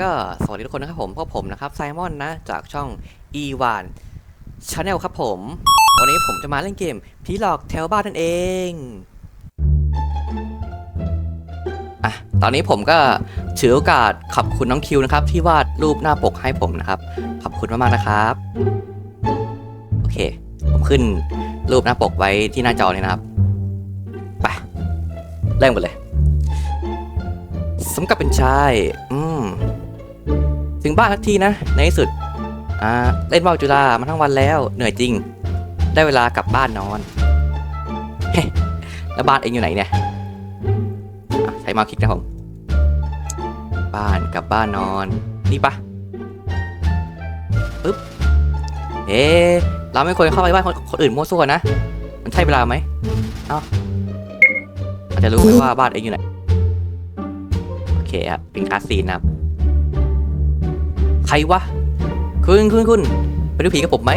ก็สวัสดีทุกคนนะครับผมพวกผมนะครับไซมอนนะ จากช่อง e 1 Channel ครับผม วันนี้ผมจะมาเล่นเกมผีหลอกแถวบ้านนั่นเองอะตอนนี้ผมก็ถือโอกาสขอบคุณน้องคิวนะครับ ที่วาดรูปหน้าปกให้ผมนะครับ ขอบคุณมากๆนะครับ โอเค ผมขึ้นรูปหน้าปกไว้ที่หน้าจอเลยนะครับไปเริ่มกันเลยสมกับเป็นชาย อืม ถึงบ้านทักทีนะ ในที่สุด อ่า เล่นว่าวจุฬามาทั้งวันแล้ว เหนื่อยจริง ได้เวลากลับบ้านนอน เฮ้แล้วบ้านเองอยู่ไหนเนี่ยใช้มาคลิกนะผม บ้านกลับบ้านนอน นี่ปะปึ๊บ เอ๊เราไม่ควรเข้าไปบ้านคนคนอื่นมั่วซั่วนะ มันใช่เวลาไหม เอ้าอาจจะรู้ไหมว่าบ้านเองอยู่ไหน โอเคครับเป็นคาสซีนนะครับ ใครวะคุณคุณคุณไปดูผีกับผมไหม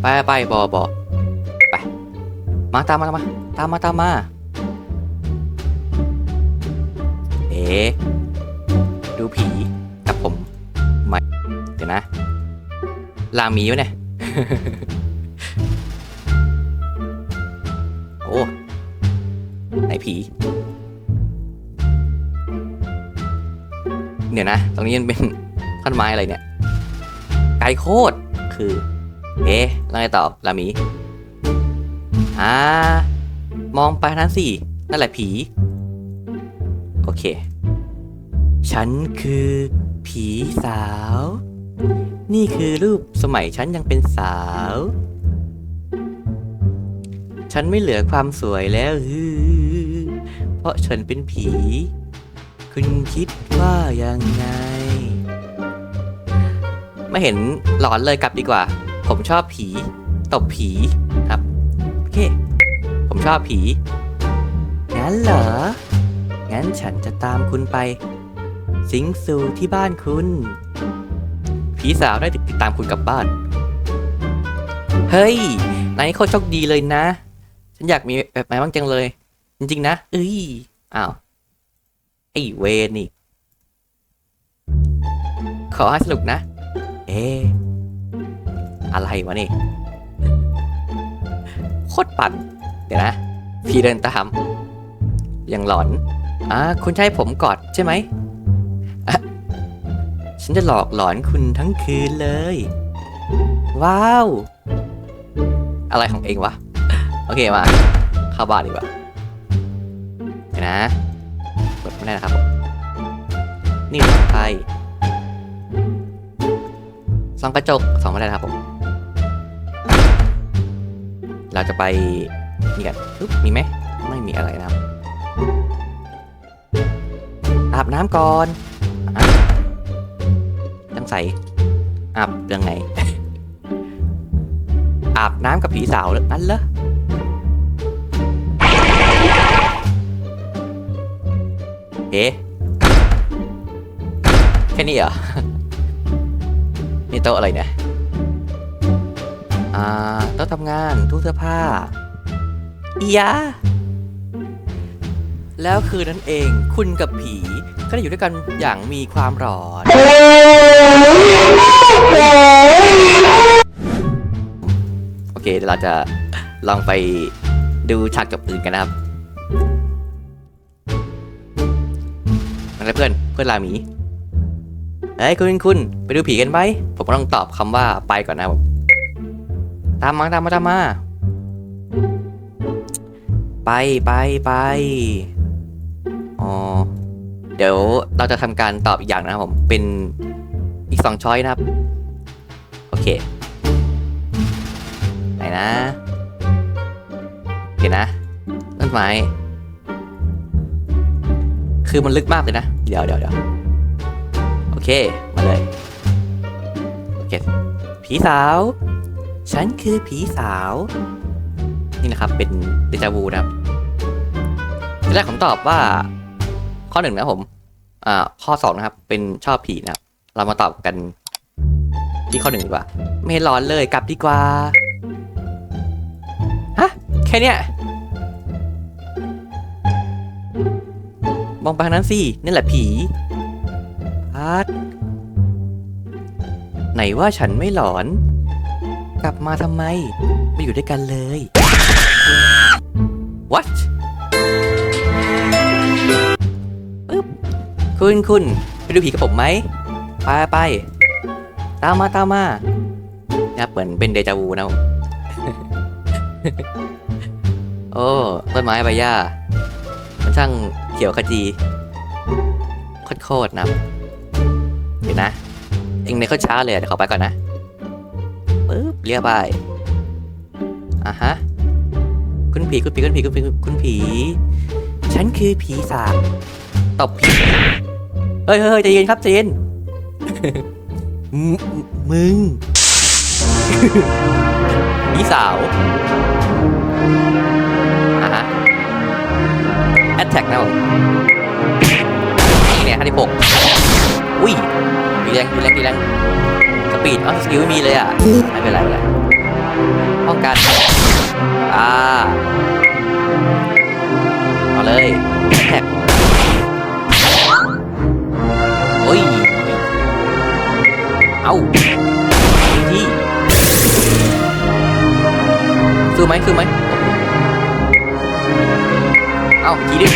ไปไปบอบอไปมาตามมาตามมาตามมาตามมาเอ๋ดูผีกับผมไหมเดี๋ยวนะลามีวะเนี่ยโอ้ไหนผีเดี๋ยวนะ ตรงนี้มันเป็น ท่อนไม้อะไรเนี่ยไกลโคตรคือเอ๊ะแล้วไงต่อลามีอ่ามองไปทั้นสินั่นแหละผี โอเค ฉันคือผีสาว นี่คือรูปสมัยฉันยังเป็นสาว ฉันไม่เหลือความสวยแล้วเพราะฉันเป็นผี คุณคิดว่ายังไง ไม่เห็นหลอนเลยกลับดีกว่า ผมชอบผี ตบผีครับโอเคผมชอบผี งั้นเหรอ งั้นฉันจะตามคุณไป สิงสู่ที่บ้านคุณ ผีสาวได้ติดตามคุณกลับบ้าน เฮ้ยนายโคตรโชคดีเลยนะ ฉันอยากมีแบบนายบ้างจังเลย จริง ๆ นะ เอ้ย อ้าว ไอ้เวนี่ ขอให้สนุกนะ เอ๊ะอะไรวะนี่ โคตรปั่น เดี๋ยวนะ พี่เดินตามยังหลอนอ่าคุณให้ผมกอดใช่ไหม ฉันจะหลอกหลอนคุณทั้งคืนเลย ว้าว อะไรของเองวะ โอเคมา เข้าบ้านดีกว่าเดี๋ยวนะกดไม่ได้นะครับผมนี่ใคร ส่องกระจกส่องไม่ได้นะครับผม เราจะไปนี่กันปึ๊บมีไหม ไม่มีอะไรนะครับอาบน้ำก่อนอต้องใส่อาบยังไง อาบน้ำกับผีสาวเลยนั่นเหรอเอ๊ะแค่นี้เหรอ นี่โต๊ะอะไรเนี่ย อ่าโต๊ะทำงานตู้เสื้อผ้าอียะแล้วคืนนั้นเองคุณกับผีก็ได้อยู่ด้วยกันอย่างมีความหลอน โอเคเดี๋ยวเราจะลองไปดูฉากจบอื่นกันนะครับอะไรเพื่อนเพื่อนลาหมี เฮ้ยคุณคุณไปดูผีกันไหมผมก็ต้องตอบคำว่าไปก่อนนะผมตามมาตามมาตามมา ไปไปไปอ๋อเดี๋ยวเราจะทำการตอบอีกอย่างนะครับผมเป็นอีกสองช้อยนะครับ โอเคไหนนะโอเคนะต้นไม้คือมันลึกมากเลยนะ เดี๋ยวเดี๋ยวเดี๋ยว เค มาเลยโอเคผีสาว ฉันคือผีสาว นี่นะครับ เป็นเดจาวูนะครับแรกผมตอบว่า ข้อหนึ่งนะผมอ่าข้อสองนะครับ เป็นชอบผีนะครับ เรามาตอบกันที่ข้อหนึ่งดีกว่า ไม่ร้อนเลยกลับดีกว่า ฮะ แค่เนี้ยมองไปทางนั้นสินี่แหละผี อาร์ตไหนว่าฉันไม่หลอน กลับมาทำไม ไม่อยู่ด้วยกันเลย what ปึ๊บคุณคุณไปดูผีกับผมไหม ไปไป ตามมาตามมาเนี่ยเหมือนเป็นเดจาวูนะผมโอ้ต้นไม้ใบหญ้ามันช่างเขียวขจีโคตรๆนะ ดี๋ยวนะ เองในข้อช้าเลยเดี๋ยวขอไปก่อนนะปึ๊บเรียบไปอะฮะคุณผีคุณผีคุณผีคุณผีคุณผี ฉันคือผีสาบตบผีเฮ้ยเฮ้ยใจเย็นครับใจเย็นมึมึงพี่สาวอะฮะแอตแทกนะผมนี่เนี่ยห้าที่หกอุ้ย แรงดีแรงดีแรงสปีดเอ้าสกิลไม่มีเลยอะ ไม่เป็นไรไม่เป็นไรป้องกัน อ่า เอาเลยแอตแทกโอ้ย เอาที่สู้ไหมสู้ไหม เอาทีดิ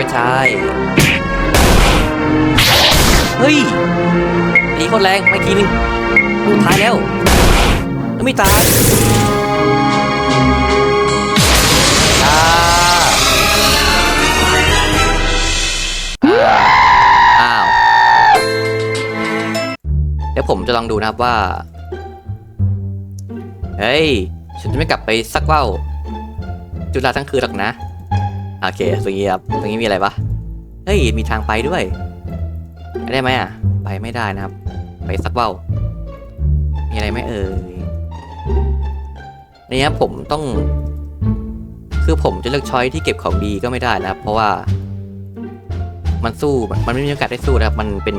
เว้ชาย เฮ้ยตีโคตรแรงไม่ทีนึงสุดท้ายแล้วแล้วไม่ตายอ้าว เดี๋ยวผมจะลองดูนะครับว่า เฮ้ย ฉันจะไม่กลับไปสักว่าวจุฬาทั้งคืนหรอกนะ โอเคตรงนี้ครับตรงนี้มีอะไรปะเฮ้ยมีทางไปด้วยได้ไหมอะ ไปไม่ได้นะครับ ไปสักว่ามีอะไรไหมเอ่ยนี่ยผมต้อง คือผมจะเลือกช้อยที่เก็บของดีก็ไม่ได้นะครับเพราะว่า มันสู้มันไม่มีโอกาสได้สู้นะครับ มันเป็น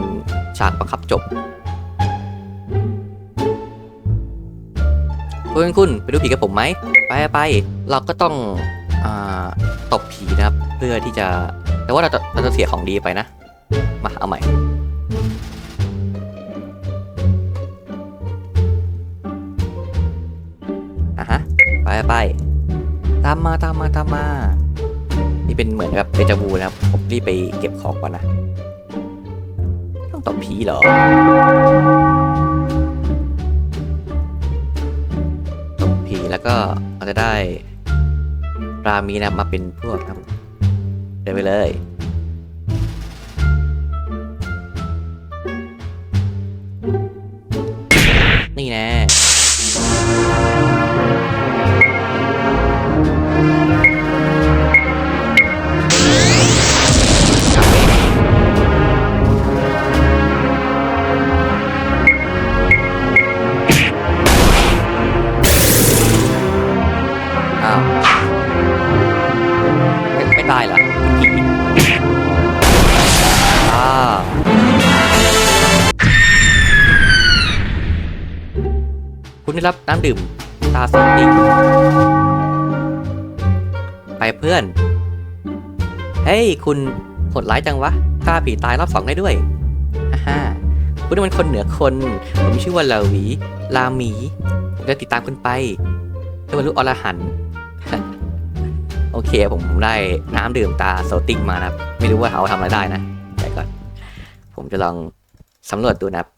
ฉากบังคับจบคุณคุณไปดูผีกับผมไหมไปไปเราก็ต้อง ตบผีนะครับ เพื่อที่จะแต่ว่าเราจะเราจะเสียของดีไปนะ มาเอาใหม่อะฮะไปไปตามมาตามมาตามมา นี่เป็นเหมือนแบบเดจาวูนะครับ ผมรีบไปเก็บของก่อนนะ ต้องตบผีเหรอตบผีแล้วก็เราจะได้ รามีนะมาเป็นพวกครับเดินไปเลย ดื่มตาสองติงไปเพื่อน เฮ้ย คุณโหดร้ายจังวะฆ่าผีตายรอบสองได้ด้วยฮ่าฮ่าคุณนี่มันคนเหนือคน ผมชื่อว่าลาวี ลาหมี ผมจะติดตามคุณไปเพื่อบรรลุอรหันต์โอเคผมได้น้ำดื่มตาโซติกมานะครับ ไม่รู้ว่าเขาทำอะไรได้นะแต่ก่อน ผมจะลองสำรวจดูนะครับ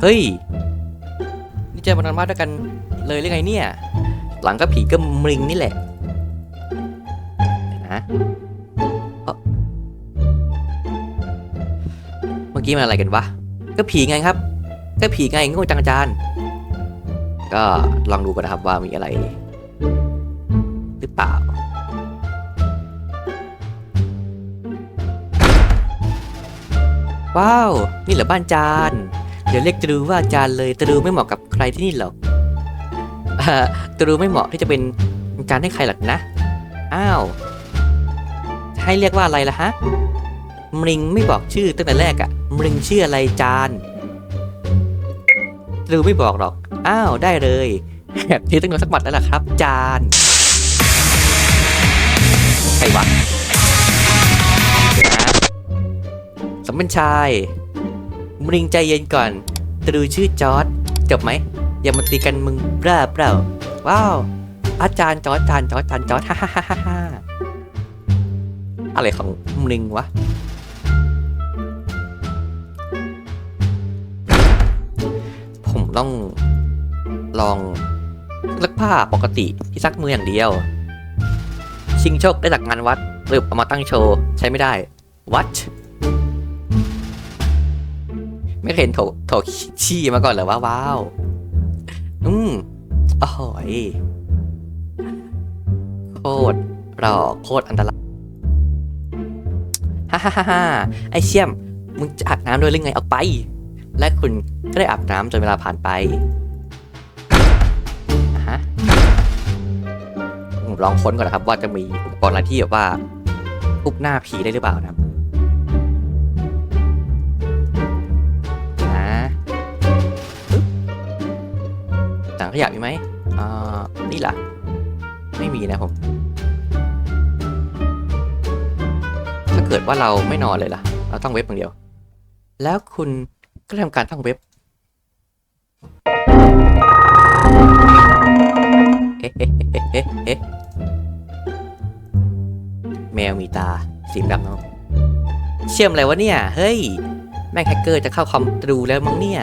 เฮ้ย นี่เจอมานอนมาด้วยกันเลยหรือไงเนี่ย หลังก็ผีก็มริงนี่แหละนะเมื่อกี้มันอะไรกันวะ ก็ผีไงครับ ก็ผีไงโง่จังจาน ก็ลองดูกันนะครับว่ามีอะไร หรือเปล่าว้าว นี่เหรอบ้านจาน เดี๋ยวเรียกตรูว่าอาจารย์เลยตรูไม่เหมาะกับใครที่นี่หรอกตรูไม่เหมาะที่จะเป็นอาจารย์ให้ใครหรอกนะ อ้าว ให้เรียกว่าอะไรล่ะฮะมริงไม่บอกชื่อตั้งแต่แรกอะมริงชื่ออะไรจานตรูไม่บอกหรอก อ้าวได้เลยแบบนี้ต้องโดนสักหมัดแล้วล่ะครับ จานใครวะสมเป็นชาย มริงใจเย็นก่อนตรูชื่อจอร์ดจบไหม อย่ามาตีกันมึงเปล่าเปล่าว้าว อาจารย์จอร์ดอาจารย์จอร์ดอาจารย์จอร์ดฮ่าฮ่าฮ่าฮ่าอะไรของมริงวะผมต้องลองซักผ้าปกติที่ซักมืออย่างเดียว ชิงโชคได้จากงานวัดหรือเอามาตั้งโชว์ ใช้ไม่ได้วัด ไม่เคยเห็นโถโถขี้มาก่อนเหรอวะว้าวอืมอร่อยโคตรหล่อโคตรอันตรายฮ่าฮ่าฮ่าฮ่าไอเชี่ยม มึงจะอาบน้ำด้วยหรือไงออกไป และคุณก็ได้อาบน้ำจนเวลาผ่านไปอะฮะลองค้นก่อนนะครับว่าจะมีอุปกรณ์อะไรที่แบบว่าทุบหน้าผีได้หรือเปล่านะครับ ถังขยะมีไหมอ่านี่ล่ะ ไม่มีนะผม ถ้าเกิดว่าเราไม่นอนเลยล่ะ เราต้องเว็บอย่างเดียว แล้วคุณก็ทำการตั้งเว็บ เอ๊ะเอ๊ะเอ๊ะเอ๊ะเอ๊ะแมวมีตาสีดำเนาะเชื่อมอะไรวะเนี่ย เฮ้ย แม่งแฮกเกอร์จะเข้าคอมตรูแล้วมั้งเนี่ย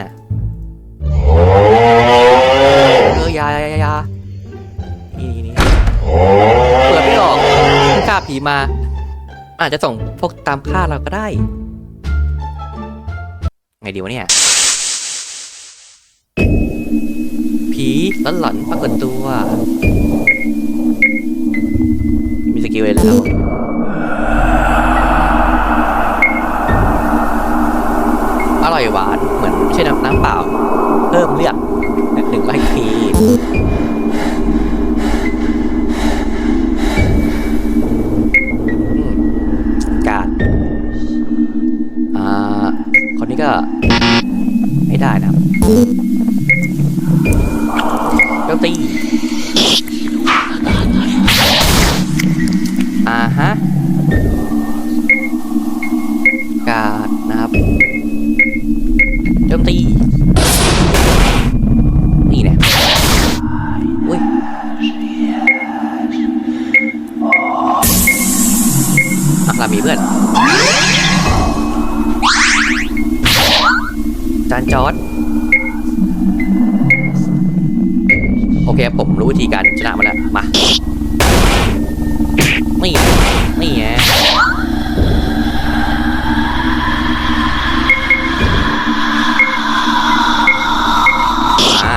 เออยายายานี่นี่นี่เปิดไม่ออกไม่กล้าผีมา อาจจะส่งพวกตามฆ่าเราก็ได้ ไงดีวะเนี่ย ผีหลอนหลอนปรากฏตัว มีสกิลเลยแล้วอร่อยหวานเหมือนไม่ใช่น้ำน้ำเปล่า เพิ่มเลือด Ooh. อะเรามีเพื่อนจานจอร์ดโอเคผมรู้วิธีการชนะมันแล้ว มา นี่นี่ไงอ่า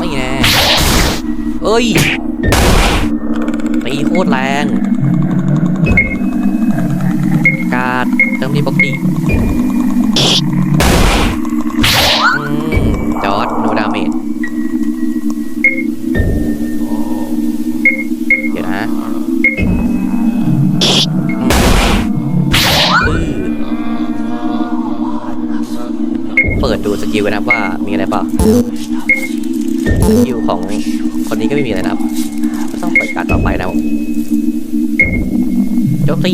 นี่ไงเอ้ยตีโคตรแรงารเติมดีปกติจอดโนดาเมจเดี๋ยวนะเปิดดูสกิลกันนะว่ามีอะไรเปล่าสกิลของคนนี้ก็ไม่มีอะไรนะครับ ก็ต้องเปิดการต่อไปนะครับผมโจมตี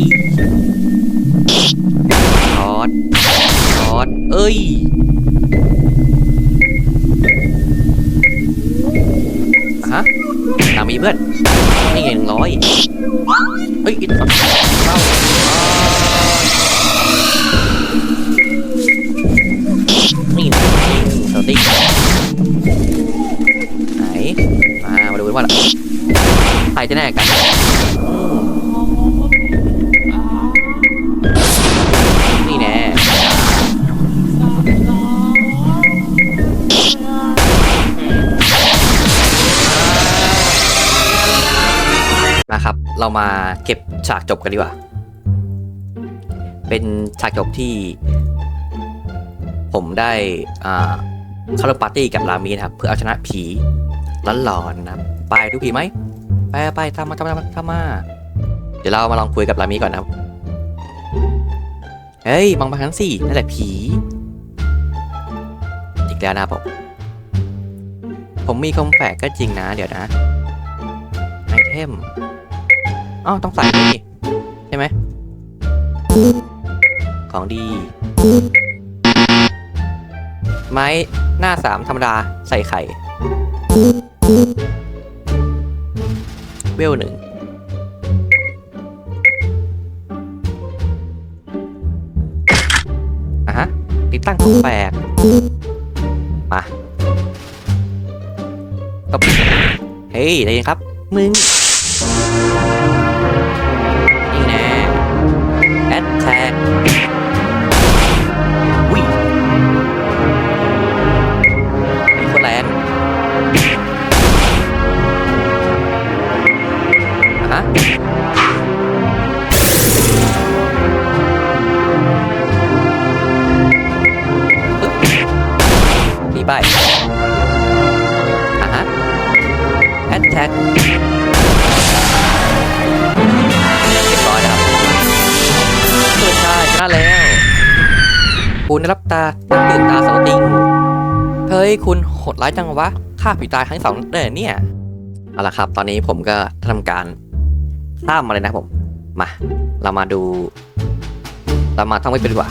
ฮะตามมีเพื่อน นี่ไงหนึ่งร้อยเฮ้ยอิดเข้านี่สติ๊กไหน มา มาดูกันว่าใครจะแน่กัน เรามาเก็บฉากจบกันดีกว่า เป็นฉากจบที่ ผมได้อ่าเข้าร่วมปาร์ตี้กับรามีนะครับ เพื่อเอาชนะผีหลอนๆนะครับไปดูผีไหมไปไปตามาตามาตามา เดี๋ยวเรามาลองคุยกับรามีก่อนนะครับ เฮ้ยมองมาทั้งสี่นั่นแหละผี อีกแล้วนะผมผมมีคอมแฝกก็จริงนะ เดี๋ยวนะไอเทม อ้าวต้องใส่นี่ใช่ไหม ของดี ไม้หน้าสามธรรมดาใส่ไข่ เวลหนึ่งอะฮะ ติดตั้งของแปลกมาก็เฮ้ย ได้ยินครับ มึง ท็กเรียบร้อยแล้วเปิดชายชนะแล้วคุณได้รับตาตื่นตาสวัสดิงเฮ้ยคุณโหดร้ายจังวะฆ่าผีตายครั้งสองเลยเนี่ยเอาละครับ ตอนนี้ผมก็ทำการข้ามมาเลยนะผม มา เรามาดู เรามาท่องไว้เป็นดีกว่า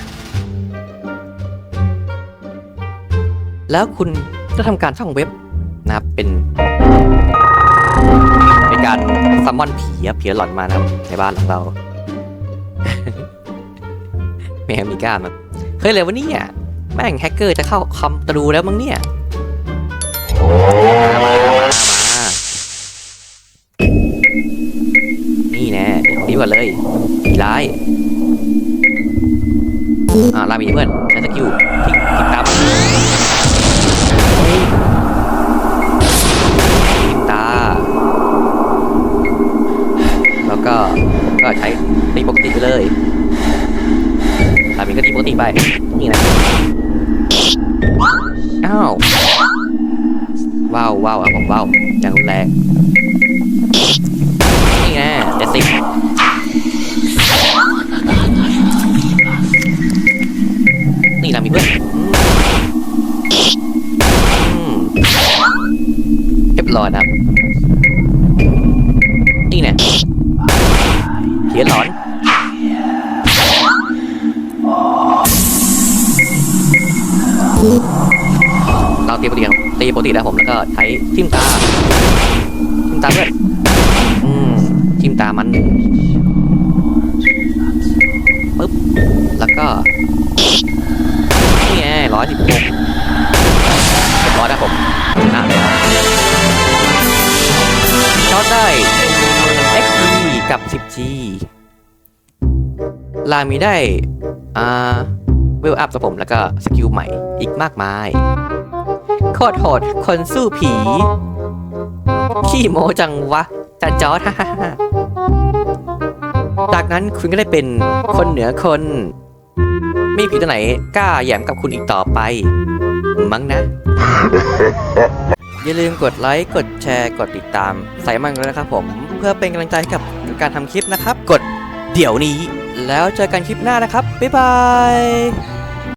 แล้วคุณก็ทำการสร้างเว็บนะครับเป็น เป็นการซัมมอนผีอะผีหลอนมานะครับในบ้านของเรา แม่งมีกล้าแบบเฮ้ยเลยวะเนี่ยแม่งแฮกเกอร์จะเข้าคอมตรูแล้วมั้งเนี่ยมามามามานี่แน่เดี๋ยวดีกว่าเลยผีร้ายอ่าลามีเพื่อนใช้สกิล ก็ใช้ตีปกติไปเลยลามีก็ตีปกติไป นี่นะอ้าวว้าวว้าวอะผมว้าวอย่างรุนแรงนี่ไงเจ็ดสิบนี่นะมีเพื่อนเรียบร้อยนะครับ เขียหลอน เราตีปกติครับตีปกติแล้วผมแล้วก็ใช้ทิมตาทิมตาด้วยอืมทิมตามันปึ๊บแล้วก็นี่ไงร้อยสิบหกเรียบร้อยแล้วผมชนะแล้วช็อตได้ กับ 10G ลามีได้ อ่า เวลอัพกับผมแล้วก็สกิลใหม่อีกมากมาย โคตรโหดคนสู้ผี ขี้โมจังวะจะจอดฮ่าจากนั้นคุณก็ได้เป็นคนเหนือคน ไม่มีผีตัวไหนกล้าแหยมกับคุณอีกต่อไป มั้งนะ อย่าลืมกดไลค์ กดแชร์ กดติดตาม ใส่มันกันนะครับผม เพื่อเป็นกำลังใจให้กับการทำคลิปนะครับ กดเดี๋ยวนี้ แล้วเจอกันคลิปหน้านะครับ บ๊ายบาย